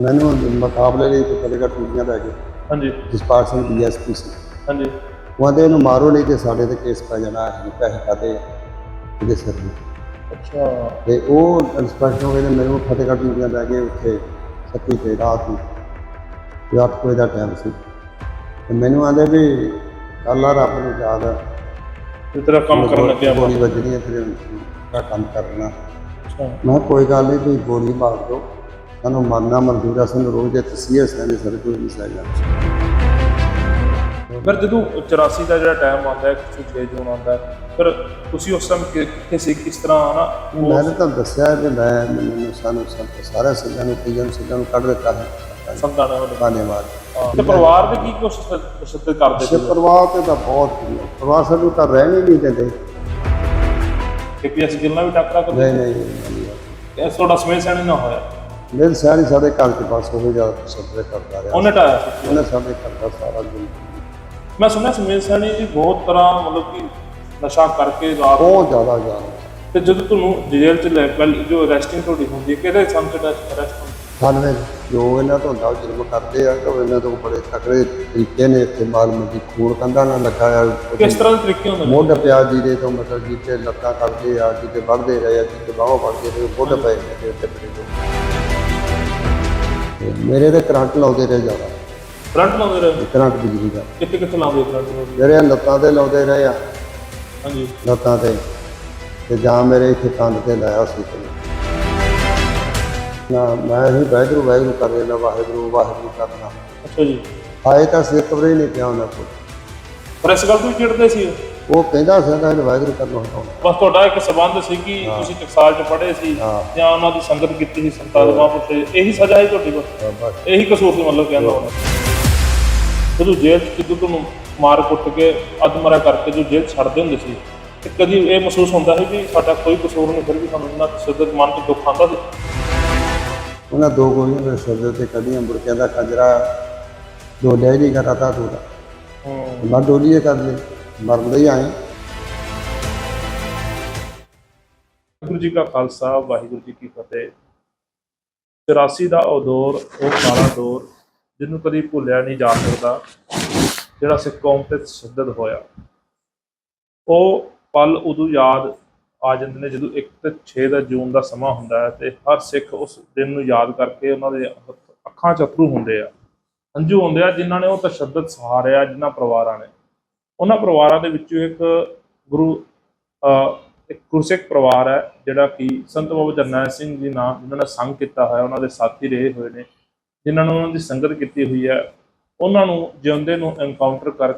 ਮੈਨੂੰ ਮੁਕਾਬਲੇ ਲਈ ਤੇ ਫਤਿਹਗੜ੍ਹ ਟੂਟੀਆਂ ਲੈ ਗਏ ਹਾਂਜੀ। ਜਸਪਾਲ ਸਿੰਘ ਡੀਐਸਪੀ ਸੀ। ਹਾਂਜੀ। ਉਹ ਆਂਦੇ ਇਹਨੂੰ ਮਾਰੋ ਨਹੀਂ ਤੇ ਸਾਡੇ ਤੇ ਕੇਸ ਪੈ ਜਾਣਾ ਅਸੀਂ ਪੈਸੇ ਖਾਦੇ ਇਹਦੇ ਸਿਰ ਨੂੰ ਅੱਛਾ। ਤੇ ਉਹ ਇੰਸਪੈਕਟਰ ਹੋਏ ਨੇ ਮੈਨੂੰ ਫਤਿਹਗੜ੍ਹ ਟੂਟੀਆਂ ਲੈ ਗਏ ਉੱਥੇ ਸੱਤੀ ਤੇ ਰਾਤ ਨੂੰ ਤੇ ਅੱਠ ਕੁ ਵਜੇ ਦਾ ਟਾਈਮ ਸੀ। ਤੇ ਮੈਨੂੰ ਆਂਦੇ ਵੀ ਆ ਰੱਬ ਨੂੰ ਯਾਦ ਆ। ਤੇ ਤੇਰਾ ਕੰਮ ਕਰਨ ਲੱਗਿਆ। ਗੋਲੀ ਵੱਜਣੀ ਹੈ ਤੇਰੇ ਦਾ ਕੰਮ ਕਰਨਾ। ਮੈਂ ਕੋਈ ਗੱਲ ਨਹੀਂ ਤੁਸੀਂ ਗੋਲੀ ਮਾਰ ਦਿਓ। ਸਾਨੂੰ ਮਰਨਾ ਮਨਜ਼ੂਰ ਹੈ ਸਾਨੂੰ ਰੋਜ਼ ਦੇ ਤਸੀਹੇ ਸਰ ਕੋਈ ਨਹੀਂ ਸਹਿ ਫਿਰ ਜਦੋਂ 84 ਦਾ ਜਿਹੜਾ ਟਾਈਮ ਆਉਂਦਾ ਹੈ 106 ਜੂਨ ਆਉਂਦਾ ਹੈ ਫਿਰ ਤੁਸੀਂ ਉਸ ਟਾਈਮ ਕਿ- ਕਿੱਥੇ ਸੀ ਕਿਸ ਤਰ੍ਹਾਂ ਨਾ ਮੈਂ ਤਾਂ ਦੱਸਿਆ ਕਿ ਮੈਂ ਮੈਨੂੰ ਸਾਨੂੰ ਸਭ ਸਾਰੇ ਸਿੱਧਾਂ ਨੂੰ ਸਿੱਧਾਂ ਕੱਢ ਦਿੱਤਾ ਹੈ। ਸਮਝਾਣਾ ਧੰਨਵਾਦ। ਤੇ ਪਰਿਵਾਰ ਦੇ ਕੀ ਕੁਛ ਤਸ਼ੱਦਦ ਕਰਦੇ ਸੀ ਪਰਿਵਾਰ ਤੇ ਤਾਂ ਬਹੁਤ ਹੀ ਹੈ। ਪਰਿਵਾਰ ਸਾਨੂੰ ਤਾਂ ਰਹਿਣ ਹੀ ਨਹੀਂ ਦਿੰਦੇ। ਕੇਪੀਐਸ ਗਿੱਲਾਂ ਵੀ ਟੱਕਰਾ ਕਰਦੇ ਨਹੀਂ ਨਹੀਂ ਕਿ ਤੁਹਾਡਾ ਸਮੇਂ ਨਾ ਹੋਇਆ। ਮੇਰੇ ਸਿਆਣੀ ਸਾਡੇ ਘਰ ਦੇ ਪਾਸ ਉਹ ਜ਼ਿਆਦਾ ਸਬਰੇ ਕਰਦਾ ਰਿਹਾ। ਉਹਨੇ ਟਾਇਆ ਸੀ। ਉਹਨੇ ਸਾਡੇ ਘਰ ਦਾ ਸਾਰਾ ਦਿਨ। ਮੈਂ ਸੁਣਿਆ ਸਮੇਂ ਸੈਣੀ ਜੀ ਬਹੁਤ ਤਰ੍ਹਾਂ ਮਤਲਬ ਕਿ ਨਸ਼ਾ ਕਰਕੇ ਰਾਤ ਬਹੁਤ ਜ਼ਿਆਦਾ ਜਾਨ ਤੇ ਜਦੋਂ ਤੁਹਾਨੂੰ ਜੇਲ੍ਹ ਚ ਲੈ ਪਹਿਲ ਜੋ ਅਰੈਸਟਿੰਗ ਤੁਹਾਡੀ ਹੁੰਦੀ ਹੈ ਕਿਹਦੇ ਸੰਚ ਦਾ ਅਰੈਸਟ ਹੁੰਦੀ ਸਾਨੂੰ ਜੋ ਇਹਨਾਂ ਤੋਂ ਦਾ ਜੁਰਮ ਕਰਦੇ ਆ ਕਿ ਇਹਨਾਂ ਤੋਂ ਬੜੇ ਤਕੜੇ ਤਰੀਕੇ ਨੇ ਇੱਥੇ ਮਾਲ ਮੰਡੀ ਖੂਨ ਕੰਧਾਂ ਨਾਲ ਲੱਗਾ ਆ। ਕਿਸ ਤਰ੍ਹਾਂ ਦੇ ਤਰੀਕੇ ਹੁੰਦੇ ਨੇ ਮੁੱਢ ਪਿਆ ਜੀਰੇ ਤੋਂ ਮਤਲਬ ਜਿੱਤੇ ਲੱਤਾਂ ਕਰਦੇ ਆ ਜਿੱਤੇ ਵੱਢਦੇ ਰਹੇ ਆ ਜਿੱਤੇ ਬਾਹਾਂ ਵੱਢਦੇ ਰਹੇ ਮੁੱਢ ਪਏ ਨੇ ਤੇ ਉੱਤੇ ਤੇ ਮੇਰੇ ਤੇ ਕਰੰਟ ਲਾਉਂਦੇ ਰਹੇ ਜ਼ਿਆਦਾ। ਕਰੰਟ ਲਾਉਂਦੇ ਰਹੇ? ਕਰੰਟ ਬਿਜਲੀ ਦਾ। ਕਿੱਥੇ ਕਿੱਥੇ ਲਾਉਂਦੇ ਕਰੰਟ ਲਾਉਂਦੇ ਮੇਰੇ ਲੱਤਾਂ ਤੇ ਲਾਉਂਦੇ ਰਹੇ ਆ। ਹਾਂਜੀ। ਲੱਤਾਂ ਤੇ। ਤੇ ਜਾਂ ਮੇਰੇ ਇੱਥੇ ਕੰਨ ਤੇ ਲਾਇਆ ਸੀ। ਨਾ ਮੈਂ ਹੀ ਵਾਹਿਗੁਰੂ ਵਾਹਿਗੁਰੂ ਕਰ ਰਿਹਾ ਵਾਹਿਗੁਰੂ ਵਾਹਿਗੁਰੂ ਕਰਨਾ ਅੱਛਾ ਜੀ। ਆਏ ਤਾਂ ਸਿਰ ਕਬਰੇ ਨਹੀਂ ਪਿਆ ਉਹਨਾਂ ਕੋਲ। ਪਰ ਇਸ ਗੱਲ ਤੋਂ ਚਿੜਦੇ ਸੀ। ਉਹ ਕਹਿੰਦਾ ਸੀ ਕਿ ਵਾਹਿਗੁਰੂ ਕਰਨਾ ਹੁੰਦਾ। ਬਸ ਤੁਹਾਡਾ ਇੱਕ ਸਬੰਧ ਸੀ ਕਿ ਤੁਸੀਂ ਟਕਸਾਲ ਚ ਪੜ੍ਹੇ ਸੀ ਹਾਂ। ਜਾਂ ਉਹਨਾਂ ਦੀ ਸੰਗਤ ਕੀਤੀ ਸੀ ਸੰਤਾਂ ਦੇ ਮਹਾਂਪੁਰਸ਼ ਇਹੀ ਸਜ਼ਾ ਹੈ ਤੁਹਾਡੀ ਬਸ? ਇਹੀ ਕਸੂਰ ਸੀ ਮਤਲਬ ਕਹਿੰਦਾ ਉਹਨਾਂ ਜਦੋਂ ਜੇਲ੍ਹ ਚ ਜਦੋਂ ਤੁਹਾਨੂੰ ਮਾਰ ਕੁੱਟ ਕੇ ਅਧਮਰਾ ਕਰਕੇ ਜੋ ਜੇਲ੍ਹ ਛੱਡਦੇ ਹੁੰਦੇ ਸੀ ਤੇ ਕਦੀ ਇਹ ਮਹਿਸੂਸ ਹੁੰਦਾ ਸੀ ਵੀ ਸਾਡਾ ਕੋਈ ਕਸੂਰ ਨਹੀਂ ਫਿਰ ਵੀ ਸਾਨੂੰ ਇੰਨਾ ਸਿੱਧਕ ਮਨ ਚ ਦੁੱਖ ਆਉਂਦਾ ਸੀ? ਉਹਨਾਂ ਦੋ ਗੋਲੀਆਂ ਮੇਰੇ ਸਿਰ ਦੇ ਉੱਤੇ ਕੱਢੀਆਂ ਮੁੜ ਕਹਿੰਦਾ ਕੰਜਰਾ ਡੋਲਿਆ ਹੀ ਨਹੀਂ ਕਰਤਾ ਤੂੰ ਤਾਂ। ਹੂੰ। ਮੈਂ ਡੋਲੀਏ ਕਰ ਲਈ ਮਰਨ ਦੇ ਆਏ। ਵਾਹਿਗੁਰੂ ਜੀ ਕਾ ਖਾਲਸਾ, ਵਾਹਿਗੁਰੂ ਜੀ ਕੀ ਫਤਿਹ। 84 ਦਾ ਉਹ ਦੌਰ, ਉਹ ਕਾਲਾ ਦੌਰ, ਜਿਹਨੂੰ ਕਦੀ ਭੁੱਲਿਆ ਨਹੀਂ ਜਾ ਸਕਦਾ, ਜਿਹੜਾ ਸਿੱਖ ਕੌਮ ਤੇ ਤਸ਼ੱਦਦ ਹੋਇਆ। ਉਹ ਪਲ ਉਦੋਂ ਯਾਦ ਆ ਜਾਂਦੇ ਨੇ ਜਦੋਂ 1 ਤੇ 6 ਦਾ ਜੂਨ ਦਾ ਸਮਾਂ ਹੁੰਦਾ ਹੈ ਤੇ ਹਰ ਸਿੱਖ ਉਸ ਦਿਨ ਨੂੰ ਯਾਦ ਕਰਕੇ ਉਹਨਾਂ ਦੇ ਅੱਖਾਂ 'ਚ ਅਥਰੂ ਹੁੰਦੇ ਆ। ਹੰਝੂ ਹੁੰਦੇ ਆ ਜਿਨ੍ਹਾਂ ਨੇ ਉਹ ਤਸ਼ੱਦਦ ਸਹਾਰਿਆ, ਜਿਨ੍ਹਾਂ ਪਰਿਵਾਰਾਂ ਨੇ। ਉਹਨਾਂ ਪਰਿਵਾਰਾਂ ਦੇ ਵਿੱਚੋਂ ਇੱਕ ਗੁਰੂ, ਅਹ, ਇੱਕ ਗੁਰਸਿੱਖ ਪਰਿਵਾਰ ਹੈ, ਜਿਹੜਾ ਕਿ ਸੰਤ ਬਾਬਾ ਜਰਨੈਲ ਸਿੰਘ ਜੀ ਨਾਮ ਜਿਨ੍ਹਾਂ ਨੇ ਸੰਗ ਕੀਤਾ ਹੋਇਆ, ਉਹਨਾਂ ਦੇ ਸਾਥੀ ਰਹੇ ਹੋਏ ਨੇ, ਜਿਨ੍ਹਾਂ ਨੂੰ ਉਹਨਾਂ ਦੀ ਸੰਗਤ ਕੀਤੀ ਹੋਈ ਹੈ, ਉਹਨਾਂ ਨੂੰ ਜਿਉਂਦੇ ਨੂੰ ਐਨਕਾਊਂਟਰ ਕਰ,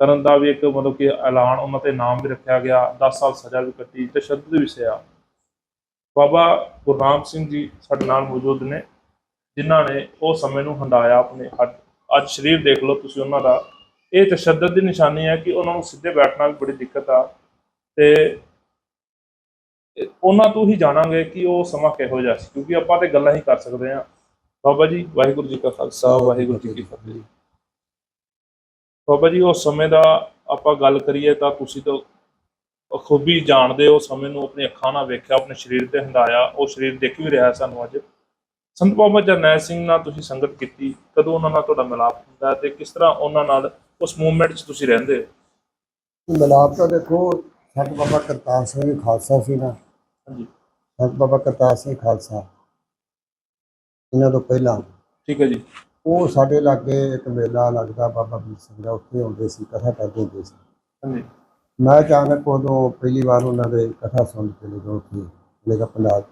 ਕਰਨ ਦਾ ਵੀ ਇੱਕ ਮਤਲਬ ਕਿ ਐਲਾਨ ਉਹਨਾਂ ਤੇ ਨਾਮ ਵੀ ਰੱਖਿਆ ਗਿਆ 10 ਸਾਲ ਸਜ਼ਾ ਵੀ ਕੱਟੀ ਤਸ਼ੱਦਦ ਵੀ ਸਿਆ ਬਾਬਾ ਗੁਰਨਾਮ ਸਿੰਘ ਜੀ ਸਾਡੇ ਨਾਲ ਮੌਜੂਦ ਨੇ, ਜਿਨ੍ਹਾਂ ਨੇ ਉਹ ਸਮੇਂ ਨੂੰ ਹੰਡਾਇਆ ਆਪਣੇ ਹੱਡ ਅੱਜ ਸਰੀਰ ਦੇਖ ਲਓ ਤੁਸੀਂ ਉਹਨਾਂ ਦਾ। ਇਹ ਤਸ਼ੱਦਦ ਦੀ ਨਿਸ਼ਾਨੀ ਹੈ ਕਿ ਉਹਨਾਂ ਨੂੰ ਸਿੱਧੇ ਬੈਠਣਾ ਵੀ ਬੜੀ ਦਿੱਕਤ ਆ ਤੇ ਉਹਨਾਂ ਤੋਂ ਹੀ ਜਾਣਾਂਗੇ ਕਿ ਉਹ ਸਮਾਂ ਕਿਹੋ ਜਿਹਾ ਸੀ, ਕਿਉਂਕਿ ਆਪਾਂ ਤੇ ਗੱਲਾਂ ਹੀ ਕਰ ਸਕਦੇ ਹਾਂ। ਬਾਬਾ ਜੀ, ਵਾਹਿਗੁਰੂ ਜੀ ਕਾ ਖਾਲਸਾ, ਵਾਹਿਗੁਰੂ ਜੀ ਕੀ ਫਤਿਹ ਬਾਬਾ ਜੀ, ਉਸ ਸਮੇਂ ਦਾ ਆਪਾਂ ਗੱਲ ਕਰੀਏ ਤਾਂ ਤੁਸੀਂ ਤਾਂ ਖੂਬੀ ਜਾਣਦੇ ਹੋ ਸਮੇਂ ਨੂੰ ਆਪਣੀ ਅੱਖਾਂ ਨਾਲ ਵੇਖਿਆ, ਆਪਣੇ ਸਰੀਰ ਤੇ ਹੰਡਾਇਆ ਉਹ ਸਰੀਰ ਦੇਖ ਵੀ ਰਿਹਾ ਸਾਨੂੰ ਅੱਜ। ਸੰਤ ਬਾਬਾ ਜਰਨੈਲ ਸਿੰਘ ਨਾਲ ਤੁਸੀਂ ਸੰਗਤ ਕੀਤੀ, ਕਦੋਂ ਉਹਨਾਂ ਨਾਲ ਤੁਹਾਡਾ ਮਿਲਾਪ ਹੁੰਦਾ ਹੈ ਤੇ ਕਿਸ ਤਰ੍ਹਾਂ ਉਹਨਾਂ ਨਾਲ ਉਸ ਮੂਵਮੈਂਟ 'ਚ ਤੁਸੀਂ ਰਹਿੰਦੇ ਹੋ? ਮਿਲਾਪ ਤਾਂ ਦੇਖੋ ਸੰਤ ਬਾਬਾ ਕਰਤਾਰ ਸਿੰਘ ਜੀ ਖਾਲਸਾ ਸੀ ਨਾ। ਹਾਂਜੀ। ਸੰਤ ਬਾਬਾ ਕਰਤਾਰ ਸਿੰਘ ਖਾਲਸਾ। ਇਹਨਾਂ ਤੋਂ ਪਹਿਲਾਂ। ਠੀਕ ਹੈ ਜੀ। ਉਹ ਸਾਡੇ ਲਾਗੇ ਇੱਕ ਮੇਲਾ ਲੱਗਦਾ ਬਾਬਾ ਵੀਰ ਸਿੰਘ ਦਾ ਉੱਥੇ ਆਉਂਦੇ ਸੀ ਕਥਾ ਕਰਦੇ ਹੁੰਦੇ ਸੀ। ਹਾਂਜੀ। ਮੈਂ ਅਚਾਨਕ ਉਦੋਂ ਪਹਿਲੀ ਵਾਰ ਉਹਨਾਂ ਦੇ ਕਥਾ ਸੁਣ ਕੇ ਜਦੋਂ ਉੱਥੇ ਲੇਗਾ ਪੰਡਾਲ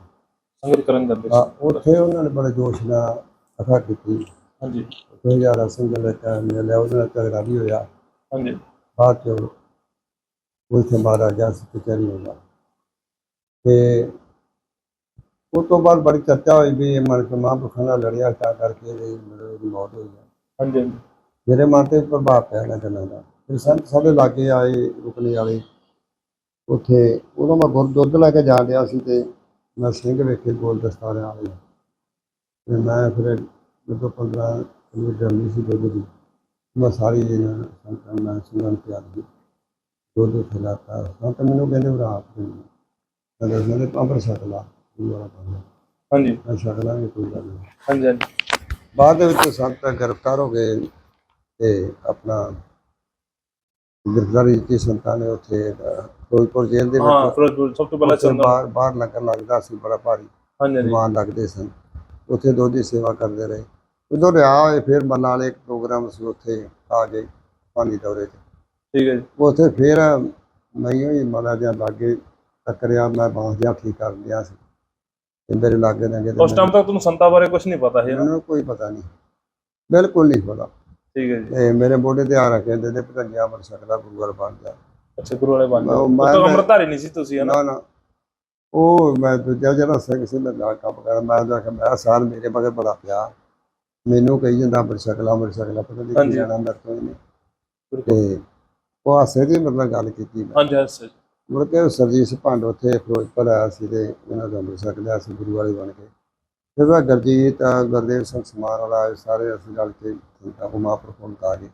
ਸੰਗਤ ਕਰਨ ਜਾਂਦੇ ਸੀ। ਉੱਥੇ ਉਹਨਾਂ ਨੇ ਬੜੇ ਜੋਸ਼ ਨਾਲ ਕਥਾ ਕੀਤੀ। ਹਾਂਜੀ। ਉੱਥੇ ਹਜ਼ਾਰਾ ਸਿੰਘ ਦੇ ਵਿੱਚ ਮਿਲਿਆ ਉਹਦੇ ਨਾਲ ਝਗੜਾ ਵੀ ਹੋਇਆ। ਹਾਂਜੀ। ਬਾਅਦ ਚ ਉੱਥੇ ਮਹਾਰਾਜਾ ਸੀ ਕਚਹਿਰੀ ਹੋਇਆ ਤੇ ਉਸ ਤੋਂ ਬਾਅਦ ਬੜੀ ਚਰਚਾ ਹੋਈ ਵੀ ਇਹ ਮਨ ਕੇ ਮਹਾਂਪੁਰਖਾਂ ਨਾਲ ਲੜਿਆ ਤਾਂ ਕਰਕੇ ਇਹਦੀ ਮੌਤ ਹੋਈ ਹੈ ਹਾਂਜੀ ਹਾਂਜੀ। ਮੇਰੇ ਮਨ ਤੇ ਪ੍ਰਭਾਵ ਪਿਆ ਇਹਨਾਂ ਗੱਲਾਂ ਦਾ ਫਿਰ ਸੰਤ ਸਾਡੇ ਲਾਗੇ ਆਏ ਰੁਕਣੇ ਵਾਲੇ। ਉੱਥੇ ਉਦੋਂ ਮੈਂ ਗੁਰ ਦੁੱਧ ਲੈ ਕੇ ਜਾ ਰਿਹਾ ਸੀ ਤੇ ਮੈਂ ਸਿੰਘ ਵੇਖੇ ਗੋਲ ਦਸਤਾਰਿਆਂ ਵਾਲੇ। ਤੇ ਮੈਂ ਫਿਰ ਜਦੋਂ 15 ਕਿਲੋ ਜਰਨੀ ਸੀ ਦੁੱਧ ਦੀ ਮੈਂ ਸਾਰੀ ਇਹਨਾਂ ਸੰਤਾਂ ਨਾਲ ਸਿੰਘਾਂ ਨੂੰ ਪਿਆ ਦਿੱਤੀ ਦੁੱਧ ਖਿਲਾਤਾ ਸੰਤ ਮੈਨੂੰ ਕਹਿੰਦੇ ਉਹ ਰਾਤ ਨੂੰ ਕਹਿੰਦੇ ਮੈਨੂੰ ਪੰਪਰ ਛਕ ਲਾ ਵਾਲਾ ਕੰਮ ਹਾਂਜੀ। ਮੈਂ ਲਾਂਗੇ ਕੋਈ ਗੱਲ ਨਹੀਂ। ਹਾਂਜੀ ਹਾਂਜੀ। ਬਾਅਦ ਦੇ ਵਿੱਚ ਸੰਤ ਗ੍ਰਿਫਤਾਰ ਹੋ ਗਏ ਤੇ ਆਪਣਾ ਗ੍ਰਿਫਤਾਰੀ ਦਿੱਤੀ ਸੰਤਾਂ ਨੇ ਉੱਥੇ ਫਿਰੋਜ਼ਪੁਰ ਜੇਲ੍ਹ ਦੇ ਹਾਂ ਵਿੱਚ ਫਿਰੋਜ਼ਪੁਰ ਸਭ ਤੋਂ ਪਹਿਲਾਂ ਚੰਗਾ ਬਾਹਰ ਬਾਹਰ ਲੰਗਰ ਲੱਗਦਾ ਸੀ ਬੜਾ ਭਾਰੀ ਹਾਂਜੀ ਹਾਂਜੀ। ਦੀਵਾਨ ਲੱਗਦੇ ਸਨ। ਉੱਥੇ ਦੁੱਧ ਦੀ ਸੇਵਾ ਕਰਦੇ ਰਹੇ। ਉਦੋਂ ਰਿਹਾ ਹੋਏ ਫਿਰ ਮੱਲਾਂ ਵਾਲੇ ਇੱਕ ਪ੍ਰੋਗਰਾਮ ਸੀ ਉੱਥੇ ਆ ਗਏ ਪਾਣੀ ਦੌਰੇ 'ਚ ਠੀਕ ਹੈ ਜੀ। ਉੱਥੇ ਫਿਰ ਮੈਂ ਹੀ ਮਲਾ ਜਿਹਾ ਲਾਗੇ ਟੱਕਰਿਆ ਮੈਂ ਬਾਂਸ ਜਿਹਾ ਠੀਕ ਕਰ ਲਿਆ ਸੀ। ਤੇ ਮੇਰੇ ਲਾਗੇ ਨੇ ਉਸ ਟਾਈਮ ਤੱਕ ਤੁਹਾਨੂੰ ਸੰਤਾਂ ਬਾਰੇ ਕੁਝ ਨਹੀਂ ਪਤਾ ਸੀ ਨਾ? ਮੈਨੂੰ ਕੋਈ ਪਤਾ ਨਹੀਂ। ਬਿਲਕੁਲ ਨਹੀਂ ਪਤਾ। ਠੀਕ ਹੈ ਜੀ। ਤੇ ਮੇਰੇ ਮੋਢੇ ਤੇ ਆ ਰੱਖੇ ਤੇ ਭਜੰਗਿਆ ਮਰ ਸਕਦਾ ਗੁਰੂਗਰ ਬਣ ਜਾ ਅੱਛਾ ਗੁਰੂ ਵਾਲੇ ਬਣ ਮੈਂ- ਮੈਂ- ਤਾਂ ਅੰਮ੍ਰਿਤਧਾਰੀ ਨਹੀਂ ਸੀ ਤੁਸੀਂ ਹਨਾ ਨਾ? ਨਾ ਉਹ ਮੈਂ ਦੂਜਾ ਜਿਹੜਾ ਸਿੰਘ ਸੀ ਮੈਂ ਨਾਲ ਕੰਮ ਕਰ ਮੈਂ ਉਹਦਾ ਕਿ ਮੈਂ ਸਾਲ ਮੇਰੇ ਮਗਰ ਬੜਾ ਪਿਆ ਮੈਨੂੰ ਕਹੀ ਜਾਂਦਾ ਅੰਮ੍ਰਿਤ ਛਕਲਾ ਅੰਮ੍ਰਿਤ ਛਕਲਾ ਪਤਾ ਨਹੀਂ ਕੀ ਹਾਂਜੀ। ਜਾਣਾ ਮੇਰੇ ਤੋਂ ਇਹਨੇ। ਬਿਲਕੁਲ। ਤੇ ਉਹ ਹਾਸੇ ਦੀ ਮਤਲਬ ਗੱਲ ਕੀਤੀ ਮੈਂ। ਹਾਂਜੀ ਹਾਂਜੀ ਸਰ ਮੁੜ ਕੇ ਉਹ ਸਰਜੀਤ ਭੰਡ ਉੱਥੇ ਫਿਰੋਜ਼ਪੁਰ ਆਇਆ ਸੀ ਤੇ ਉਹਨਾਂ ਦਾ ਅੰਮ੍ਰਿਤ ਛਕ ਲਿਆ ਸੀ ਗੁਰੂ ਵਾਲੇ ਬਣ ਕੇ। ਫਿਰ ਮੈਂ ਗਰਜੀਤ ਗੁਰਦੇਵ ਸਿੰਘ ਸਮਾਰ ਵਾਲਾ ਇਹ ਸਾਰੇ ਅਸੀਂ ਰਲ ਕੇ ਸੰਤਾਂ ਕੋ ਮਹਾਂਪੁਰਖੋਂ ਆ ਗਏ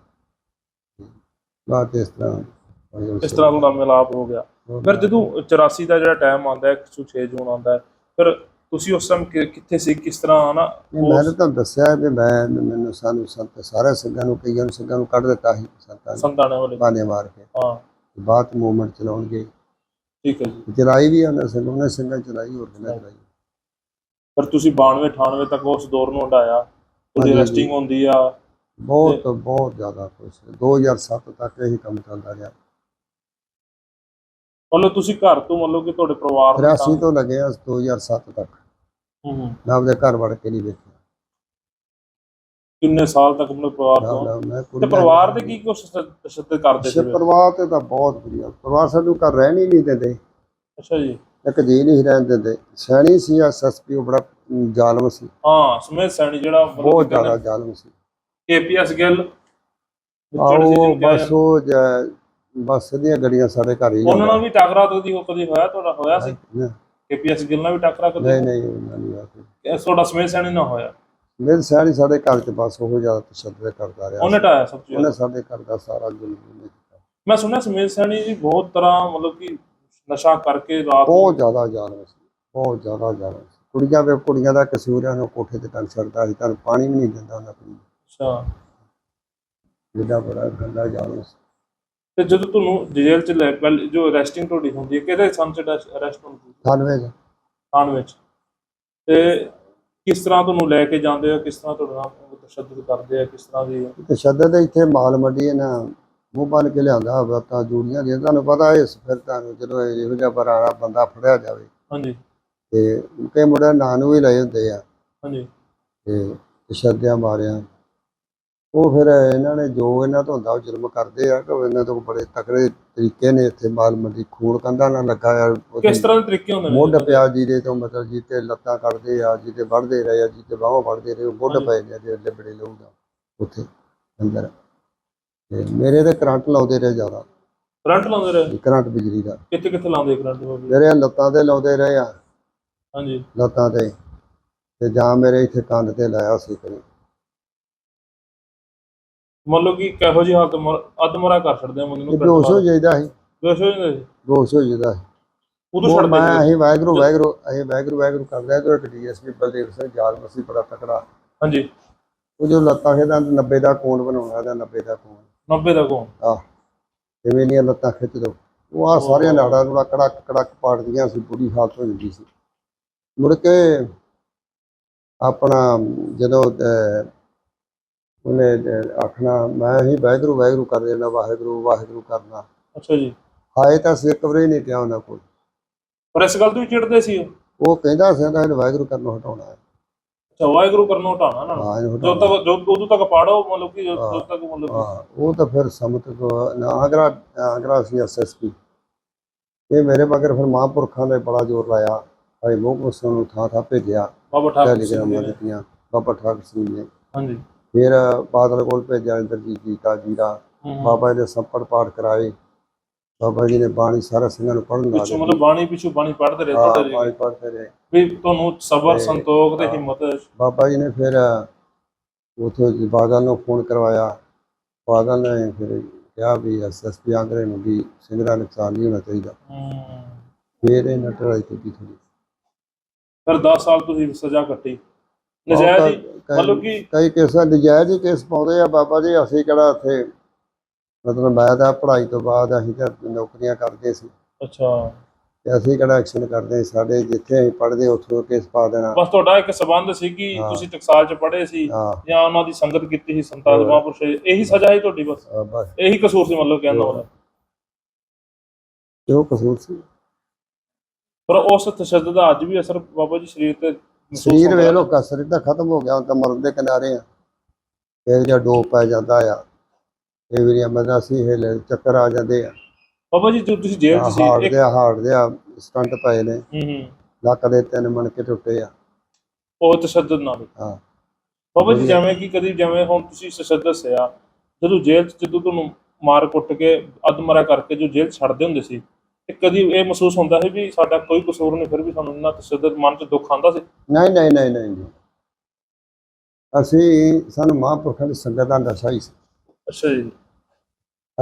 ਬਾਤ ਇਸ ਤਰ੍ਹਾਂ ਹੋਈ ਉਸ ਇਸ ਤਰ੍ਹਾਂ ਦਾ ਮਿਲਾਪ ਹੋ ਗਿਆ। ਫਿਰ ਜਦੋਂ 84 ਦਾ ਜਿਹੜਾ ਟਾਈਮ ਆਉਂਦਾ ਹੈ 106 ਜੂਨ ਆਉਂਦਾ ਹੈ ਫਿਰ ਤੁਸੀਂ ਉਸ ਟਾਈਮ ਕਿੱਥੇ ਸੀ ਕਿਸ ਤਰ੍ਹਾਂ ਨਹੀਂ, ਮੈਂ ਤਾਂ ਤੁਹਾਨੂੰ ਦੱਸਿਆ ਵੀ ਮੈਂ ਮੈਨੂੰ ਸਾਨੂੰ ਸੰਤ ਸਾਰੇ ਸਿੰਘਾਂ ਨੂੰ ਕਈਆਂ ਨੂੰ ਸਿੰਘਾਂ ਨੂੰ ਕੱਢ ਦਿੱਤਾ ਸੀ ਸੰਤਾਂ ਨੇ ਸੰਤਾਣੇ ਵਾਲੇ ਬਾਨੇ ਮਾਰ ਕੇ। ਹਾਂ। ਬਾਤ ਮੂਵਮੈਂਟ ਚਲਾਉਣਗੇ। ਠੀਕ ਹੈ ਜੀ। ਚਲਾਈ ਵੀ ਉਹਨਾਂ ਸਿੰਘ ਉਹਨੇ ਸਿੰਘਾਂ ਚਲਾਈ ਹੋਰ ਕਿਹਨਾਂ ਚਲਾਈ? ਫਿਰ ਤੁਸੀਂ 92 98 ਤੱਕ ਉਸ ਦੌਰ ਨੂੰ ਹੰਡਾਇਆ ਉਹਦੀ ਰੈਸਟਿੰਗ ਹੁੰਦੀ ਆ। ਬਹੁਤ ਬਹੁਤ ਜ਼ਿਆਦਾ ਖੁਸ਼। 2007 ਤੱਕ ਇਹੀ ਕੰਮ ਚੱਲਦਾ ਰਿਹਾ। ਮਤਲਬ ਤੁਸੀਂ ਘਰ ਤੋਂ ਮਤਲਬ ਕਿ ਤੁਹਾਡੇ ਪਰਿਵਾਰ ਦੇ 83 ਤੋਂ ਲੱਗਿਆ 2007 ਤੱਕ। ਹੂੰ। ਮੈਂ ਆਪਦੇ ਘਰ ਵੜ ਕੇ ਨਹੀਂ ਵੇਖਿਆ। ਕਿੰਨੇ ਸਾਲ ਤੱਕ ਆਪਣੇ ਪਰਿਵਾਰ ਨਾ- ਤੋਂ? ਨਾ, ਮੈਂ ਤੇ ਕੁੜੀਆਂ- ਪਰਿਵਾਰ ਦੇ ਕੀ ਕੁਛ ਤਸ਼ੱਦਦ ਕਰਦੇ ਸੀ ਅੱਛਾ, ਪਰਿਵਾਰ ਤੇ ਤਾਂ ਬਹੁਤ ਵਧੀਆ। ਪਰਿਵਾਰ ਸਾਨੂੰ ਘਰ ਰਹਿਣ ਹੀ ਨਹੀਂ ਦਿੰਦੇ। ਅੱਛਾ ਜੀ। ਇੱਕ ਜੀ ਨਹੀਂ ਸੀ ਰਹਿਣ ਦਿੰਦੇ। ਸੈਣੀ ਸੀ ਐਸਐਸਪੀ ਉਹ ਬੜਾ ਅਮ, ਜ਼ਾਲਮ ਸੀ। ਹਾਂ ਸਮੇਤ ਸੈਣੀ ਜਿਹੜਾ ਬਹੁਤ ਜ਼ਿਆਦਾ ਜ਼ਾਲਮ ਸੀ। ਕੇਪੀਐਸ ਗਿੱਲ ਸੀ ਜਿਹਨੂੰ ਕਿਹਾ ਬਸ ਉਹ ਜ- ਬੱਸ ਦੀਆਂ ਗੱਡੀਆਂ ਸਾਡੇ ਘਰ ਹੀ ਉਹਨਾਂ ਨਾਲ ਵੀ ਟਕਰਾ ਕਦੀ ਹੋ ਕਦੀ ਹੋਇਆ ਤੁਹਾਡਾ? ਹੋਇਆ ਸੀ? ਨਹੀਂ। ਕੇਪੀਐਸ ਗਿੱਲ ਨਾਲ ਵੀ ਟਕਰਾ ਕਦੀ ਨਹੀਂ ਉਹਨਾਂ ਨਹੀਂ ਆ ਕੋਈ। ਇਹ ਤੁਹਾਡਾ ਸਮੇਤ ਸੈਣੀ ਨਾ ਹੋਇਆ। ਮੇਰੇ ਸੈਣੀ ਸਾਡੇ ਘਰ ਚ ਬਸ ਉਹ ਜ਼ਿਆਦਾ ਤਸ਼ੱਦਦ ਕਰਦਾ ਰਿਹਾ। ਉਹਨੇ ਟਾਇਆ ਸਭ ਤੋਂ ਉਹਨੇ। ਸਾਡੇ ਘਰ ਦਾ ਸਾਰਾ ਜ਼ੁਲਮ ਉਹਨੇ ਕੀਤਾ। ਮੈਂ ਸੁਣਿਆ ਸਮੇਤ ਸੈਣੀ ਜੀ ਬਹੁਤ ਤਰ੍ਹਾਂ ਮਤਲਬ ਕਿ ਨਸ਼ਾ ਕਰਕੇ ਰਾਤ ਬਹੁਤ ਜ਼ਿਆਦਾ ਜ਼ਾਲਮ ਸੀ ਬਹੁਤ ਜ਼ਿਆਦਾ ਜ਼ਾਲਮ ਸੀ ਕੁੜੀਆਂ ਵੇ ਕੁੜੀਆਂ ਦਾ ਕਸੂਰ ਉਹਨੂੰ ਕੋਠੇ ਤੇ ਟੰਗ ਛੱਡਦਾ ਸੀ ਤੁਹਾਨੂੰ ਪਾਣੀ ਵੀ ਨਹੀਂ ਦਿੰਦਾ ਉਹਨਾਂ ਨੂੰ। ਅੱਛਾ। ਜਿੱਦਾਂ ਬੜਾ ਗੰਦਾ ਜ਼ਾਲਮ ਸੀ ਤੇ ਜਦੋਂ ਤੁਹਾਨੂੰ ਜੇਲ੍ਹ ਚ ਲੈ ਪਹਿਲ ਜੋ ਅਰੈਸਟਿੰਗ ਤੁਹਾਡੀ ਹੁੰਦੀ ਹੈ ਕਿਹਦੇ ਸੰਨ ਚ ਅਰੈਸਟ ਹੁੰਦੀ ਹੈ? ਥਾਨਵੇ ਚ। ਥਾਣ ਵਿੱਚ ਤੇ ਕਿਸ ਤਰ੍ਹਾਂ ਤੁਹਾਨੂੰ ਲੈ ਕੇ ਜਾਂਦੇ ਹੋ ਕਿਸ ਤਰ੍ਹਾਂ ਤੁਹਾਡੇ ਨਾਲ ਤਸ਼ੱਦਦ ਕਰਦੇ ਆ ਕਿਸ ਤਰ੍ਹਾਂ ਦੀ ਤਸ਼ੱਦਦ ਇੱਥੇ ਮਾਲ ਮੰਡੀ ਇਹਨਾਂ ਮੂੰਹ ਬੰਨ ਕੇ ਲਿਆਂਦਾ ਬਾਤਾਂ ਜੂੜੀਆਂ ਦੀਆਂ। ਤੁਹਾਨੂੰ ਪਤਾ ਇਸ ਫਿਰ ਤੁਹਾਨੂੰ ਜਦੋਂ ਇਹੋ ਜਿਹਾ ਬਰਾੜਾ ਬੰਦਾ ਫੜਿਆ ਜਾਵੇ ਹਾਂਜੀ। ਤੇ ਕਈ ਮੁੰਡੇ ਨਾਂ ਨੂੰ ਵੀ ਲਏ ਹੁੰਦੇ ਆ। ਹਾਂਜੀ। ਤੇ ਤਸ਼ੱਦਿਆ ਮਾਰਿਆ ਉਹ ਫਿਰ ਇਹਨਾਂ ਨੇ ਜੋ ਇਹਨਾਂ ਤੋਂ ਹੁੰਦਾ ਉਹ ਜ਼ੁਲਮ ਕਰਦੇ ਆ ਕਿ ਇਹਨਾਂ ਤੋਂ ਬੜੇ ਤਕੜੇ ਤਰੀਕੇ ਨੇ ਇੱਥੇ ਮਾਲ ਮੰਡੀ ਖੂਨ ਕੰਧਾਂ ਨਾਲ ਲੱਗਾ ਆ। ਉਹਦੀ ਕਿਸ ਤਰ੍ਹਾਂ ਦੇ ਤਰੀਕੇ ਹੁੰਦੇ ਨੇ? ਮੁੱਢ ਪਿਆ ਜੀਰੇ ਤੋਂ ਮਤਲਬ ਜੀਤੇ ਲੱਤਾਂ ਕੱਢਦੇ ਆ ਜੀਤੇ ਵੜਦੇ ਰਹੇ ਆ ਜੀਤੇ ਬਾਹਾਂ ਵੜਦੇ ਰਹੇ ਉਹ ਮੁੱਢ। ਪਏ ਨੇ ਜਿਹੜੇ ਬੜੇ ਲਊਗਾ ਉੱਥੇ ਅੰਦਰ। ਤੇ ਮੇਰੇ ਤੇ ਕਰੰਟ ਲਾਉਂਦੇ ਰਹੇ ਜ਼ਿਆਦਾ। ਕਰੰਟ ਲਾਉਂਦੇ ਰਹੇ? ਕਰੰਟ ਬਿਜਲੀ ਦਾ। ਕਿੱਥੇ ਕਿੱਥੇ ਲਾਉਂਦੇ ਕਰੰਟ ਮੇਰੇ ਲੱਤਾਂ ਤੇ ਲਾਉਂਦੇ ਰਹੇ ਆ। ਹਾਂਜੀ। ਲੱਤਾਂ ਤੇ। ਤੇ ਜਾਂ ਮੇਰੇ ਇੱਥੇ ਕੰਨ ਤੇ ਲਾਇਆ ਸੀ ਕਰੀ ਮੰਨ ਲਓ ਕਿ ਕਿਹੋ ਜਿਹੀ ਹਾਲਤ ਮਰ- ਅੱਧਮਰਾ ਕਰ ਛੱਡਦੇ ਆ ਬੰਦੇ ਨੂੰ ਇਹ 200 ਜਾਈਦਾ ਸੀ ਬੇਹੋਸ਼ ਹੋ ਜਾਂਦੇ ਸੀ 200 ਜਾਈਦਾ ਸੀ ਉਦੋਂ ਉਹ ਛੱਡਦੇ ਮੈਂ ਸੀ ਅਸੀਂ ਵਾਹਿਗੁਰੂ ਵਾਹਿਗੁਰੂ ਅਸੀਂ ਵਾਹਿਗੁਰੂ ਵਾਹਿਗੁਰੂ ਕਰਦੇ ਆ ਤੇ ਇੱਕ ਡੀਐਸਪੀ ਬਲਦੇਵ ਸਿੰਘ ਜਾਲ ਮਸੀ ਬੜਾ ਤਕੜਾ। ਹਾਂਜੀ। ਉਹ ਜੋ ਲੱਤਾਂ ਖੇਦਾਂ 90 ਦਾ ਕੋਣ ਬਣਾਉਣਾ ਦਾ 90 ਦਾ ਕੋਣ। 90 ਦਾ ਕੋਣ? ਆਹ ਕਿਵੇਂ ਦੀਆਂ ਲੱਤਾਂ ਖਿੱਚ ਦੋ। ਉਹ ਆ ਸਾਰੀਆਂ ਨਾੜਾਂ ਨੂੰ ਕੜਕ ਕੜਕ ਪਾੜਦੀਆਂ ਸੀ ਬੁਰੀ ਹਾਲਤ ਹੋ ਜਾਂਦੀ ਸੀ। ਮੁੜ ਕੇ ਆਪਣਾ ਜਦੋਂ ਉਹਨੇ ਆਖਣਾ ਮੈਂ ਹੀ ਵਾਹਿਗੁਰੂ ਵਾਹਿਗੁਰੂ ਕਰ ਦੇਣਾ ਵਾਹਿਗੁਰੂ ਵਾਹਿਗੁਰੂ ਕਰਨਾ। ਅੱਛਾ ਜੀ। ਹਾਏ ਤਾਂ ਸਿੱਖ ਵਰੇ ਨਹੀਂ ਕਿਹਾ ਉਹਨਾਂ ਕੋਲ। ਪਰ ਇਸ ਗੱਲ ਤੋਂ ਚਿੜਦੇ ਸੀ ਉਹ। ਕਹਿੰਦਾ ਸੀ ਇਹਨੂੰ ਵਾਹਿਗੁਰੂ ਕਰਨੋਂ ਹਟਾਉਣਾ ਹੈ। ਅੱਛਾ ਵਾਹਿਗੁਰੂ ਕਰਨੋਂ ਹਟਾਣਾ ਨਾ। ਜੋ ਹਟਾਉਣਾ ਤੱਕ ਜੋ ਉਦੋਂ ਤੱਕ ਪਾੜੋ ਮਤਲਬ ਕਿ ਹਾਂ। ਤੱਕ ਮਤਲਬ ਉਹ ਤਾਂ ਫਿਰ ਸਮਤ ਕੋ ਆਗਰਾ ਆਗਰਾ ਸੀ ਐਸਐਸਪੀ ਇਹ ਮੇਰੇ ਮਗਰ ਫਿਰ ਮਹਾਂਪੁਰਖਾਂ ਨੇ ਬੜਾ ਜ਼ੋਰ ਲਾਇਆ। ਭਾਈ ਮੋਹ ਸਿੰਘ ਨੂੰ ਥਾਂ ਥਾਂ ਭੇਜਿਆ। ਬਾਬਾ ਠਾਕੁਰ ਸਿੰਘ ਜੀ ਨੇ। ਦਿੱਤੀਆਂ ਬਾਬਾ ਠਾਕਰ ਸਿੰਘ ਨੇ। ਹਾਂਜੀ। ਫਿਰ ਬਾਦਲ ਕੋਲ ਭੇਜਿਆ ਇੰਦਰਜੀਤ ਜੀਤਾ ਜੀਰਾ ਹੂੰ, ਹੂੰ। ਬਾਬਾ ਜੀ ਨੇ ਸੰਪੜ ਪਾਠ ਕਰਾਏ ਬਾਬਾ ਜੀ ਨੇ ਬਾਣੀ ਸਾਰੇ ਸਿੰਘਾਂ ਨੂੰ ਲਾ ਪਿੱਛੋਂ ਮਤਲਬ ਬਾਣੀ ਪਿੱਛੋਂ ਬਾਣੀ ਪੜ੍ਹਦੇ ਰਹੇ ਹਾਂ ਤੁਹਾਡੇ ਜੀ। ਬਾਣੀ ਪੜ੍ਹਦੇ ਰਹੇ ਵੀ ਤੁਹਾਨੂੰ ਸਬਰ ਤੇ- ਸੰਤੋਖ ਤੇ ਹਾਂ। ਹਿੰਮਤ ਬਾਬਾ ਜੀ ਨੇ ਫਿਰ ਉਥੋਂ ਬਾਦਲ ਨੂੰ ਫੋਨ ਕਰਵਾਇਆ ਬਾਦਲ ਨੇ ਫਿਰ ਕਿਹਾ ਵੀ ਐਸਐਸਪੀ ਆਗਰੇ ਨੂੰ ਵੀ ਸਿੰਘ ਦਾ ਨੁਕਸਾਨ ਨਹੀਂ ਹੋਣਾ ਚਾਹੀਦਾ ਹੂੰ। ਫਿਰ ਇਹ ਨਟਰਾਈ ਕੀਤੀ ਥੋੜੀ ਫਿਰ 10 ਸਾਲ ਤੁਸੀਂ ਸਜ਼ਾ ਕੱਟੀ ਨਜਾਇਜ਼ ਹੀ? ਕਈ- ਮਤਲਬ ਕਿ ਕਈ ਕੇਸਾਂ ਨਜਾਇਜ਼ ਹੀ ਕੇਸ ਪਾਉਂਦੇ ਆ ਬਾਬਾ ਜੀ ਅਸੀਂ ਕਿਹੜਾ ਇੱਥੇ ਮਤਲਬ ਮੈਂ ਤਾਂ ਪੜ੍ਹਾਈ ਤੋਂ ਬਾਅਦ ਅਸੀਂ ਤਾਂ ਨੌਕਰੀਆਂ ਕਰਦੇ ਸੀ। ਅੱਛਾ। ਤੇ ਅਸੀਂ ਕਿਹੜਾ ਐਕਸ਼ਨ ਕਰਦੇ ਸਾਡੇ ਜਿੱਥੇ ਅਸੀਂ ਪੜ੍ਹਦੇ ਉੱਥੋਂ ਕੇਸ ਪਾ ਦੇਣਾ। ਬਸ ਤੁਹਾਡਾ ਇੱਕ ਸਬੰਧ ਸੀ ਕਿ ਹਾਂ। ਤੁਸੀਂ ਟਕਸਾਲ ਚ ਪੜ੍ਹੇ ਸੀ ਹਾਂ। ਜਾਂ ਉਹਨਾਂ ਦੀ ਸੰਗਤ ਕੀਤੀ ਸੀ ਸੰਤਾਂ ਦੇ। ਮਹਾਂਪੁਰਸ਼ ਇਹੀ ਸਜ਼ਾ ਹੀ ਤੁਹਾਡੀ ਬਸ? ਹਾਂ, ਬਸ। ਇਹੀ ਕਸੂਰ ਸੀ ਮਤਲਬ ਕਹਿੰਦਾ ਉਹਦਾ ਜੋ ਕਸੂਰ ਸੀ। ਪਰ ਉਸ ਤਸ਼ੱਦਦ ਦਾ ਅੱਜ ਵੀ ਅਸਰ ਬਾਬਾ ਜੀ ਸਰੀਰ ਤੇ ਸਰੀਰ ਵੇਖ ਲੋ ਕਸਰ ਤਾਂ ਖਤਮ ਹੋ ਗਿਆ ਤਾਂ ਮਰਨ ਦੇ ਕਿਨਾਰੇ ਆ। ਫਿਰ ਜਾਂ ਡੋਪ ਪੈ ਜਾਂਦਾ ਆ ਇਹ ਵੀ ਐਮਰਜੈਂਸੀ ਹੈ ਲੈ ਚੱਕਰ ਆ ਜਾਂਦੇ ਆ। ਬਾਬਾ ਜੀ ਤੁਸੀਂ ਜੇਲ੍ਹ ਚ ਸੀ ਇੱਕ ਦੇ ਹਾਰਟ ਦੇ ਸਟੰਟ ਪਏ ਨੇ। ਹੂੰ ਹੂੰ। ਲੱਕ ਦੇ ਤਿੰਨ ਮਣਕੇ ਟੁੱਟੇ ਆ। ਉਹ ਤਸ਼ੱਦਦ ਨਾਲ ਹਾਂ। ਬਾਬਾ ਜੀ। ਜਿਵੇਂ ਕਿ ਕਦੀ ਜਿਵੇਂ ਹੁਣ ਤੁਸੀਂ ਤਸ਼ੱਦਦ ਸਿਆ ਜਦੋਂ ਜੇਲ੍ਹ ਚ ਜਦੋਂ ਤੁਹਾਨੂੰ ਮਾਰ ਕੁੱਟ ਕੇ ਅਧਮਰਾ ਕਰਕੇ ਜੋ ਜੇਲ੍ਹ ਛੱਡਦੇ ਹੁੰਦੇ ਸੀ ਕਦੀ ਇਹ ਮਹਿਸੂਸ ਹੁੰਦਾ ਸੀ ਵੀ ਸਾਡਾ ਕੋਈ ਕਸੂਰ ਨਹੀਂ ਫਿਰ ਵੀ ਸਾਨੂੰ ਇੰਨਾ ਤਸ਼ੱਦਦ ਮਨ 'ਚ ਦੁੱਖ ਆਉਂਦਾ ਸੀ? ਨਹੀਂ ਨਹੀਂ ਨਹੀਂ ਨਹੀਂ ਨਹੀਂ। ਅਸੀਂ ਸਾਨੂੰ ਮਹਾਂਪੁਰਖਾਂ ਦੀ ਸੰਗਤ ਦਾ ਨਸ਼ਾ ਹੀ ਸੀ। ਅੱਛਾ ਜੀ।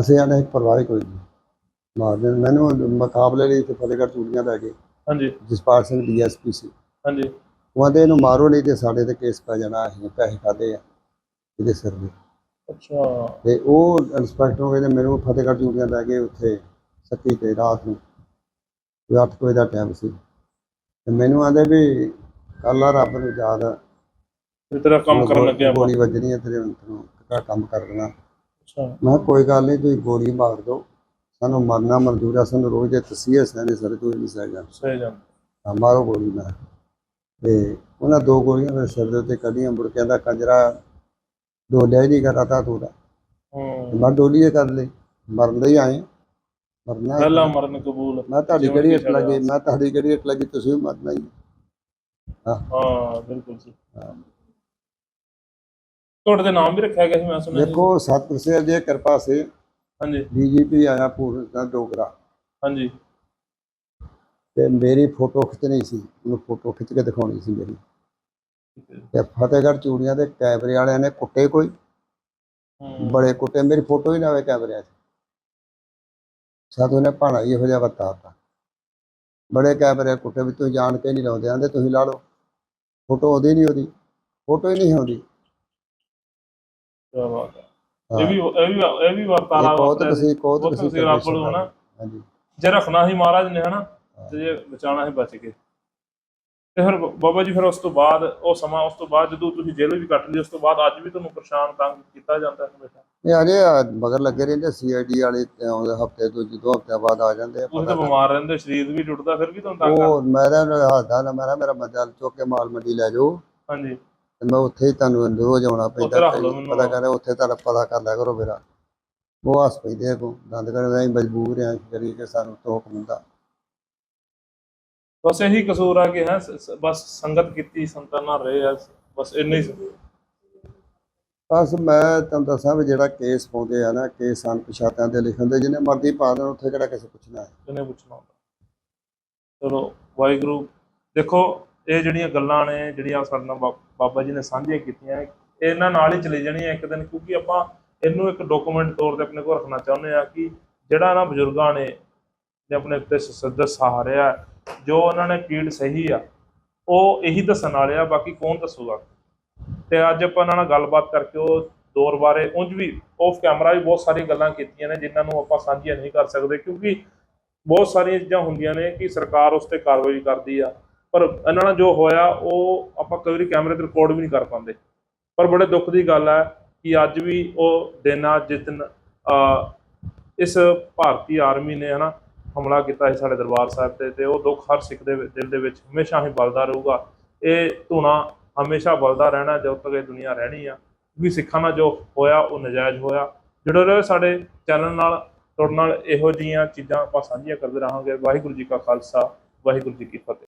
ਅਸੀਂ ਆਨੇ ਇੱਕ ਪਰਵਾਹ ਕੋਈ ਨਹੀਂ। ਮਾਰਦੇ ਮੈਨੂੰ ਮੁਕਾਬਲੇ ਲਈ ਤੇ ਫਤਿਹਗੜ੍ਹ ਚੂੜੀਆਂ ਲੈ ਗਏ। ਹਾਂਜੀ। ਜਸਪਾਲ ਸਿੰਘ ਡੀਐਸਪੀ ਸੀ। ਹਾਂਜੀ। ਉਹ ਕਹਿੰਦੇ ਇਹਨੂੰ ਮਾਰੋ ਨਹੀਂ ਤੇ ਸਾਡੇ ਤੇ ਕੇਸ ਪੈ ਜਾਣਾ ਅਸੀਂ ਪੈਸੇ ਖਾਦੇ ਆ ਇਹਦੇ ਸਿਰ ਦੇ ਅੱਛਾ। ਤੇ ਉਹ ਇੰਸਪੈਕਟਰ ਕਹਿੰਦੇ ਮੈਨੂੰ ਫਤਿਹਗੜ੍ਹ ਚੂੜੀਆਂ ਲੈ ਗਏ ਉੱਥੇ। ਸੱਤੀ ਤੇ ਰਾਤ ਨੂੰ। ਕੋਈ ਅੱਠ ਕੁ ਵਜੇ ਦਾ ਟਾਈਮ ਸੀ। ਤੇ ਮੈਨੂੰ ਆਂਦੇ ਵੀ ਕੱਲ੍ਹ ਆ ਰੱਬ ਨੂੰ ਯਾਦ ਆ, ਵੀ ਤੇਰਾ ਕੰਮ ਕਰਨ ਲੱਗਿਆ ਆਪਾਂ। ਗੋਲੀ ਵੱਜਣੀ ਹੈ ਤੇਰੇ ਤੈਨੂੰ ਕਿਹੜਾ ਕੰਮ ਕਰ ਦੇਣਾ। ਅੱਛਾ। ਮੈਂ ਕਿਹਾ ਕੋਈ ਗੱਲ ਨਹੀਂ ਤੁਸੀਂ ਗੋਲੀ ਮਾਰ ਦਿਓ। ਸਾਨੂੰ ਮਰਨਾ ਮਨਜ਼ੂਰ ਆ ਸਾਨੂੰ ਰੋਜ਼ ਦੇ ਤਸੀਹੇ ਸਹਿਣੇ ਸਾਰੇ ਕੋਈ ਨਹੀਂ ਸਹਿ ਜਾਂਦਾ ਸਹੀ ਜਾਂ ਹਾਂ, ਮਾਰੋ ਗੋਲੀ ਮੈਂ। ਤੇ ਉਹਨਾਂ ਦੋ ਗੋਲੀਆਂ ਮੇਰੇ ਸਿਰ ਦੇ ਉੱਤੇ ਕੱਢੀਆਂ ਮੁੜ ਕੇ ਕਹਿੰਦਾ ਕੰਜਰਾ ਡੋਲਿਆ ਹੀ ਨਹੀਂ ਕਰਦਾ ਤਾ ਤੂੰ ਤਾਂ ਹੂੰ ਮੈਂ ਡੋਲੀਏ ਕਰ ਲਈ। ਮਰਨ ਦੇ ਹੀ ਆਏ। ਮਰਨਾ ਹੈ। ਪਹਿਲਾ ਮਰਨ ਕਬੂਲ। ਮੈਂ ਤੁਹਾਡੀ ਜਿਵੇਂ ਕਿਹੜੀ ਕਿ ਇੱਟ ਲੱਗੀ ਮੈਂ ਤੁਹਾਡੀ ਕਿਹੜੀ ਇੱਟ ਲੱਗੀ ਤੁਸੀਂ ਵੀ ਮਰਨਾ ਹੀ ਹਾਂ। ਬਿਲਕੁਲ ਜੀ। ਹਾਂ। ਤੁਹਾਡੇ ਦੇ ਨਾਮ ਵੀ ਰੱਖਿਆ ਗਿਆ ਸੀ ਮੈਂ ਸੁਣਿਆ ਜੀ। ਦੇਖੋ ਸਤਿਗੁਰ ਸਾਹਿਬ ਦੀ ਕਿਰਪਾ ਸੇ। ਹਾਂਜੀ। ਡੀਜੀਪੀ ਆਇਆ ਪੂਰਨ ਦਾ ਡੋਗਰਾ। ਹਾਂਜੀ। ਤੇ ਮੇਰੀ ਫੋਟੋ ਖਿੱਚਣੀ ਸੀ ਉਹਨੂੰ ਫੋਟੋ ਖਿੱਚ ਕੇ ਦਿਖਾਉਣੀ ਸੀ ਮੇਰੀ। ਠੀਕ ਹੈ ਜੀ। ਤੇ ਫਤਿਹਗੜ੍ਹ ਚੂੜੀਆਂ ਦੇ ਕੈਮਰੇ ਵਾਲਿਆਂ ਨੇ ਕੁੱਟੇ ਕੋਈ। ਹੂੰ। ਬੜੇ ਕੁੱਟੇ ਮੇਰੀ ਫੋਟੋ ਹੀ ਨਾ ਕੈਮਰਿਆਂ 'ਚ। ਸਾਧੂ ਨੇ ਭਾਣਾ ਇਹੋ ਜਿਹਾ ਵਰਤਾਤਾ ਬੜੇ ਕੈਮਰੇ ਕੁੱਟੇ ਵੀ ਤੁਸੀਂ ਜਾਣ ਕੇ ਨਹੀਂ ਲਾਉਂਦੇ ਆਂਦੇ ਤੁਸੀਂ ਲਾ ਲਓ। ਫੋਟੋ ਉਹਦੀ ਨਹੀਂ ਉਹਦੀ ਫੋਟੋ ਹੀ ਨਹੀਂ ਆਉਂਦੀ। ਕਿਆ ਬਾਤ ਹੈ। ਹਾਂ। ਇਹ ਵੀ ਇਹ ਵੀ ਇਹ ਵੀ ਵਰਤਾਰਾ ਬਹੁਤ। ਤੁਸੀਂ ਬਹੁਤ ਤੁਸੀਂ ਰੱਬ ਨੂੰ ਹਾਂਜੀ। ਜੇ ਰੱਖਣਾ ਸੀ ਮਹਾਰਾਜ ਨੇ ਹਨਾ ਤੇ ਜੇ ਬਚਾਉਣਾ ਸੀ ਬਚ ਗਏ ਤੇ ਫਿਰ ਬਾਬਾ ਜੀ ਫਿਰ ਉਸ ਤੋਂ ਬਾਅਦ ਉਹ ਸਮਾਂ ਉਸ ਤੋਂ ਬਾਅਦ ਜਦੋਂ ਤੁਸੀਂ ਜੇਲ੍ਹ ਵੀ ਕੱਟ ਲਈ ਉਸ ਤੋਂ ਬਾਅਦ ਅੱਜ ਵੀ ਤੁਹਾਨੂੰ ਪਰੇਸ਼ਾਨ ਤੰਗ ਕੀਤਾ ਜਾਂਦਾ ਹੈ ਹਮੇਸ਼ਾ ਇਹ ਅਜੇ ਮਗਰ ਲੱਗੇ ਰਹਿੰਦੇ ਸੀਆਈਡੀ ਵਾਲੇ ਤੇ ਆਉਂਦੇ ਹਫ਼ਤੇ ਤੋਂ ਜਦੋਂ ਹਫ਼ਤੇ ਬਾਅਦ ਆ ਜਾਂਦੇ ਆ ਤੁਸੀਂ ਤਾਂ ਬਿਮਾਰ ਰਹਿੰਦੇ ਸਰੀਰ ਵੀ ਟੁੱਟਦਾ ਫਿਰ ਵੀ ਤੁਹਾਨੂੰ ਤੰਗ ਕਰਦਾ? ਉਹ ਮੇਰਾ ਹੱਥਾਂ ਨਾਲ ਮੇਰਾ ਮੇਰਾ ਮੱਝਾਂ ਚੁੱਕ ਕੇ ਮਾਲ ਮੰਡੀ ਲੈ ਜਾਓ। ਹਾਂਜੀ। ਤੇ ਮੈਂ ਉੱਥੇ ਹੀ ਤੁਹਾਨੂੰ ਰੋਜ਼ ਆਉਣਾ ਪੈਂਦਾ। ਪਤਾ ਕਰ ਉੱਥੇ ਤੁਹਾਡਾ ਪਤਾ ਕਰ ਲਿਆ ਕਰੋ ਮੇਰਾ। ਉਹ ਹੱਸ ਪੈਂਦੇ ਕੋ ਦੰਦ ਕਰ ਅਸੀਂ ਮਜਬੂਰ ਆ ਕਰੀ ਕਿ ਸਾਨੂੰ ਤੋਕ ਹੁੰਦਾ। ਬਸ ਇਹੀ ਕਸੂਰ ਆ ਕਿ ਹੈ ਬਸ ਸੰਗਤ ਕੀਤੀ ਸੰਤਾਂ ਨਾਲ ਰਹੇ ਆ ਬਸ ਇੰਨਾ ਹੀ। ਬਸ ਮੈਂ ਤੁਹਾਨੂੰ ਦੱਸਾਂ ਵੀ ਜਿਹੜਾ ਕੇਸ ਪਾਉਂਦੇ ਆ ਨਾ ਕੇਸ ਅਣਪਛਾਤਿਆਂ ਦੇ ਲਿਖਣ ਦੇ ਜਿਹਨੇ ਮਰਜ਼ੀ ਪਾ ਦੇਣ ਉੱਥੇ ਕਿਹੜਾ ਕਿਸੇ ਪੁੱਛਣਾ ਹੈ ਕਿਹਨੇ ਪੁੱਛਣਾ ਹੁੰਦਾ ਚਲੋ ਵਾਹਿਗੁਰੂ ਦੇਖੋ ਇਹ ਜਿਹੜੀਆਂ ਗੱਲਾਂ ਨੇ ਜਿਹੜੀਆਂ ਸਾਡੇ ਨਾਲ ਬਾਬਾ ਜੀ ਨੇ ਸਾਂਝੀਆਂ ਕੀਤੀਆਂ ਇਹ ਇਹਨਾਂ ਨਾਲ ਹੀ ਚਲੇ ਜਾਣੀਆਂ ਇੱਕ ਦਿਨ ਕਿਉਂਕਿ ਆਪਾਂ ਇਹਨੂੰ ਇੱਕ ਡਾਕੂਮੈਂਟ ਤੌਰ ਤੇ ਆਪਣੇ ਕੋਲ ਰੱਖਣਾ ਚਾਹੁੰਦੇ ਆ ਕਿ ਜਿਹੜਾ ਨਾ ਬਜ਼ੁਰਗਾਂ ਨੇ ਤੇ ਆਪਣੇ ਉੱਤੇ ਸੱਜਰ ਸਹਾਰਿਆ ਜੋ ਉਹਨਾਂ ਨੇ ਪੀੜ ਸਹੀ ਆ, ਉਹ ਇਹੀ ਦੱਸਣ ਵਾਲੇ ਆ, ਬਾਕੀ ਕੌਣ ਦੱਸੂਗਾ? ਤੇ ਅੱਜ ਆਪਾਂ ਇਹਨਾਂ ਨਾਲ ਗੱਲਬਾਤ ਕਰਕੇ ਉਹ ਦੌਰ ਬਾਰੇ ਉਂਝ ਵੀ ਆਫ ਕੈਮਰਾ ਵੀ ਬਹੁਤ ਸਾਰੀਆਂ ਗੱਲਾਂ ਕੀਤੀਆਂ ਨੇ, ਜਿਨ੍ਹਾਂ ਨੂੰ ਆਪਾਂ ਸਾਂਝੀਆਂ ਨਹੀਂ ਕਰ ਸਕਦੇ, ਕਿਉਂਕਿ ਬਹੁਤ ਸਾਰੀਆਂ ਚੀਜ਼ਾਂ ਹੁੰਦੀਆਂ ਨੇ ਕਿ ਸਰਕਾਰ ਉਸ ਤੇ ਕਾਰਵਾਈ ਕਰਦੀ ਆ, ਪਰ ਇਹਨਾਂ ਨਾਲ ਜੋ ਹੋਇਆ, ਉਹ ਆਪਾਂ ਕਈ ਵਾਰੀ ਕੈਮਰੇ ਤੇ ਰਿਕਾਰਡ ਵੀ ਨਹੀਂ ਕਰ ਪਾਉਂਦੇ। ਪਰ ਬੜੇ ਦੁੱਖ ਦੀ ਗੱਲ ਹੈ ਕਿ ਅੱਜ ਵੀ ਉਹ ਦਿਨ ਆ, ਜਿਸ ਦਿਨ ਇਸ ਭਾਰਤੀ ਆਰਮੀ ਨੇ ਹਨਾ ਹਮਲਾ ਕੀਤਾ ਸੀ ਸਾਡੇ ਦਰਬਾਰ ਸਾਹਿਬ ਤੇ ਤੇ ਉਹ ਦੁੱਖ ਹਰ ਸਿੱਖ ਦੇ ਦਿਲ ਦੇ ਵਿੱਚ ਹਮੇਸ਼ਾ ਹੀ ਬਲਦਾ ਰਹੂਗਾ। ਇਹ ਧੂਣਾ ਹਮੇਸ਼ਾ ਬਲਦਾ ਰਹਿਣਾ, ਜਦੋਂ ਤੱਕ ਇਹ ਦੁਨੀਆ ਰਹਿਣੀ ਆ। ਵੀ ਸਿੱਖਾਂ ਨਾਲ ਜੋ ਹੋਇਆ, ਉਹ ਨਜਾਇਜ਼ ਹੋਇਆ। ਜੁੜੇ ਰਹੋ ਸਾਡੇ ਚੈਨਲ ਨਾਲ, ਤੁਹਾਡੇ ਨਾਲ ਇਹੋ ਜਿਹੀਆਂ ਚੀਜ਼ਾਂ ਆਪਾਂ ਸਾਂਝੀਆਂ ਕਰਦੇ ਰਹਾਂਗੇ। ਵਾਹਿਗੁਰੂ ਜੀ ਕਾ ਖਾਲਸਾ, ਵਾਹਿਗੁਰੂ ਜੀ ਕੀ ਫਤਿਹ।